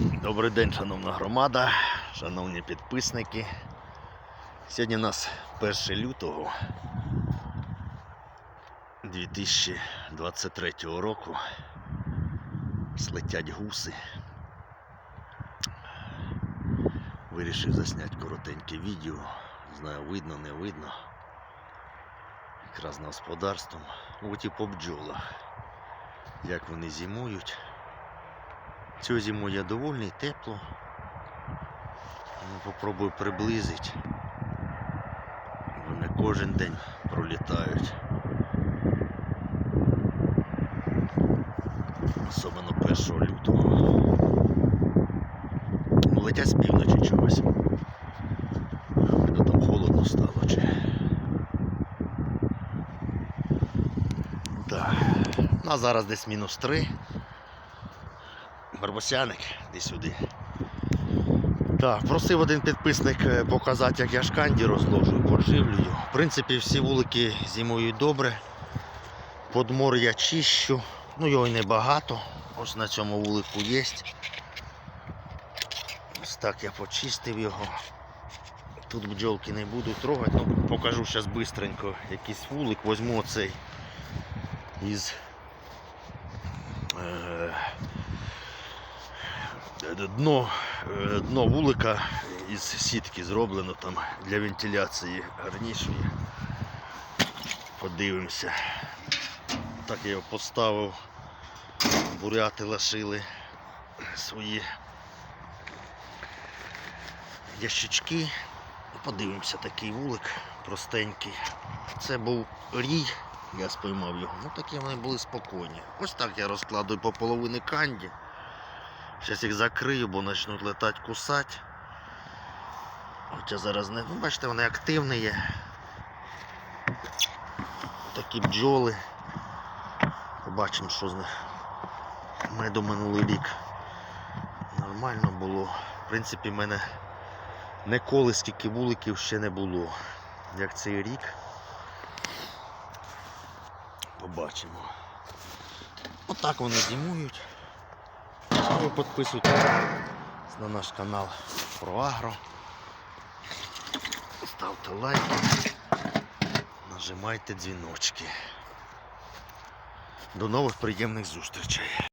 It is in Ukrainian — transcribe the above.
Добрий день, шановна громада, шановні підписники. Сьогодні у нас 1 лютого 2023 року. Слетять гуси. Вирішив засняти коротеньке відео. Знаю, видно, не видно. Якраз на господарством. От і по бджолах. Як вони зимують. Цю зиму я довольний, тепло. Ну, Попробую приблизити. Вони кожен день пролітають. Особливо 1 лютого. Ну, Летять з півночі чогось. Видно, там холодно стало чи. Так. Ну а зараз десь мінус 3. Барбосяник, іди сюди. Так, просив один підписник е, показати, як я шканді розложую, подживлюю. В принципі, всі вулики зимують добре. Подмор я чищу. Ну його й небагато. Ось на цьому вулику є. Ось так я почистив його. Тут бджолки не буду трогати, ну покажу зараз швидко якийсь вулик. Возьму оцей із. Дно, е, дно вулика із сітки зроблено там для вентиляції гарнішої. Подивимося. Так я його поставив. Буряти лишили свої ящички. Подивимося такий вулик простенький. Це був рій, я спіймав його. Ну такі вони були спокійні. Ось так я розкладую по половині канді. Зараз їх закрию, бо почнуть летати кусати. Хоча зараз не. Ну, бачите, вони активні є. Такі бджоли. Побачимо, що з них. Меду минулий рік. Нормально було. В принципі, в мене ніколи скільки вуликів ще не було. Як цей рік. Побачимо. Отак вони зимують. Ви підписуйтесь на наш канал про агро. Ставте лайки, нажимайте дзвіночки. До нових приємних зустрічей.